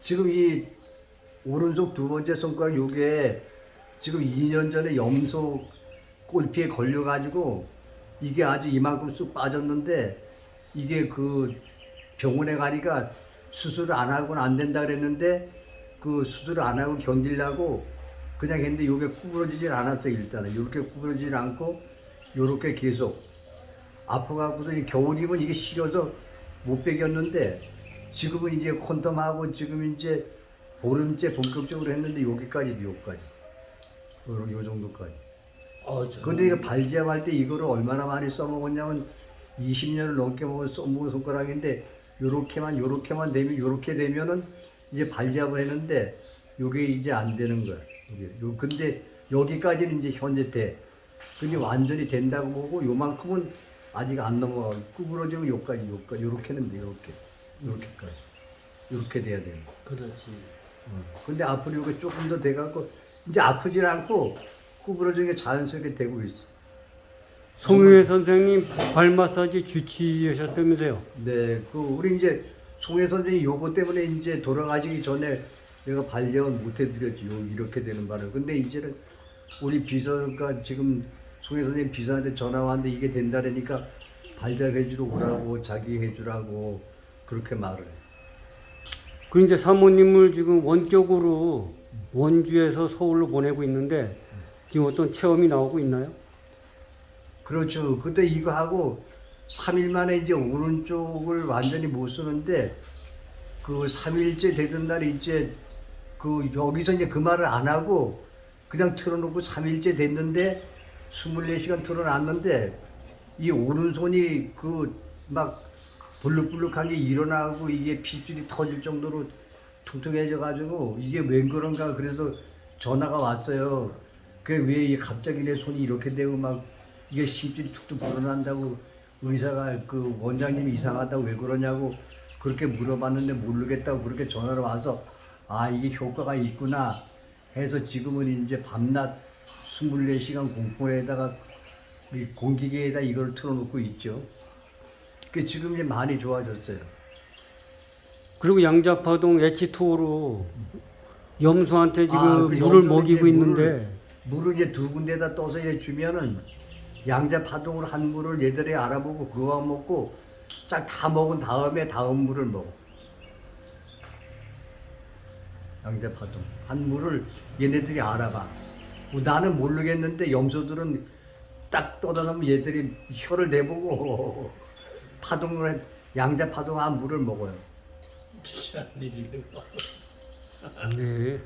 지금 이 오른쪽 두 번째 손가락 요게 지금 2년 전에 염소 골피에 걸려가지고 이게 아주 이만큼 쑥 빠졌는데 이게 그 병원에 가니까 수술을 안 하고는 안 된다 그랬는데 그 수술을 안 하고 견디려고 그냥 했는데 요게 구부러지질 않았어요 일단은. 요렇게 구부러지질 않고 요렇게 계속. 아파갖고서 이 겨울이면 이게 싫어서 못 베겼는데 지금은 이제 콘돔하고 지금 이제 보름째 본격적으로 했는데 여기까지 여기까지. 요, 요 정도까지. 어, 저 근데 이거 발지압할 때 이거를 얼마나 많이 써먹었냐면 20년을 넘게 먹은 써먹은 손가락인데 요렇게만 요렇게만 되면 요렇게 되면은 이제 발지압을 했는데 요게 이제 안 되는 거야. 요 근데 여기까지는 이제 현재 돼. 근데 완전히 된다고 보고 요만큼은 아직 안 넘어가 구부러지면 요까지 요까지 요렇게는 돼 요렇게 요렇게까지 요렇게 돼야 되는 거 그렇지. 어. 근데 앞으로 이거 조금 더 돼갖고 이제 아프질 않고 구부러지는 게 자연스럽게 되고 있어. 송유회 선생님 발 마사지 주치하셨다면서요? 네, 그 우리 이제 송혜 선생이 요거 때문에 이제 돌아가시기 전에 내가 발령은 못 해드렸지. 요 이렇게 되는 바를. 근데 이제는 우리 비서가 지금 송혜 선생님 비서한테 전화 왔는데 이게 된다니까 발작 해주러 오라고 자기 해주라고 그렇게 말을 해. 그 이제 사모님을 지금 원격으로 원주에서 서울로 보내고 있는데 지금 어떤 체험이 나오고 있나요? 그렇죠. 그때 이거 하고 3일 만에 이제 오른쪽을 완전히 못 쓰는데 그 3일째 되던 날 이제 그 여기서 이제 그 말을 안 하고 그냥 틀어놓고 3일째 됐는데 24시간 틀어놨는데 이 오른손이 그 막 불룩불룩한 게 일어나고 이게 핏줄이 터질 정도로 퉁퉁해져 가지고 이게 웬 그런가 그래서 전화가 왔어요. 그게 왜 갑자기 내 손이 이렇게 되고 막 이게 심줄이 툭툭 불어난다고 의사가 그 원장님이 이상하다고 왜 그러냐고 그렇게 물어봤는데 모르겠다고 그렇게 전화를 와서 아 이게 효과가 있구나 해서 지금은 이제 밤낮 24시간 공포에다가 이 공기계에다 이걸 틀어놓고 있죠. 그 지금 이제 많이 좋아졌어요. 그리고 양자파동 H2로 염소한테 지금 아, 그 물을 염소는 먹이고 이제 있는데 물을, 물을 이제 두 군데다 떠서 이제 주면은 양자 파동으로 한 물을 얘들이 알아보고 그거 먹고 쫙 다 먹은 다음에 다음 물을 먹어. 양자 파동 한 물을 얘네들이 알아봐. 뭐 나는 모르겠는데 염소들은 딱 떠다 놓으면 얘들이 혀를 내보고 파동을 해- 양자 파동 한 물을 먹어요. 희한한 일이네. 네.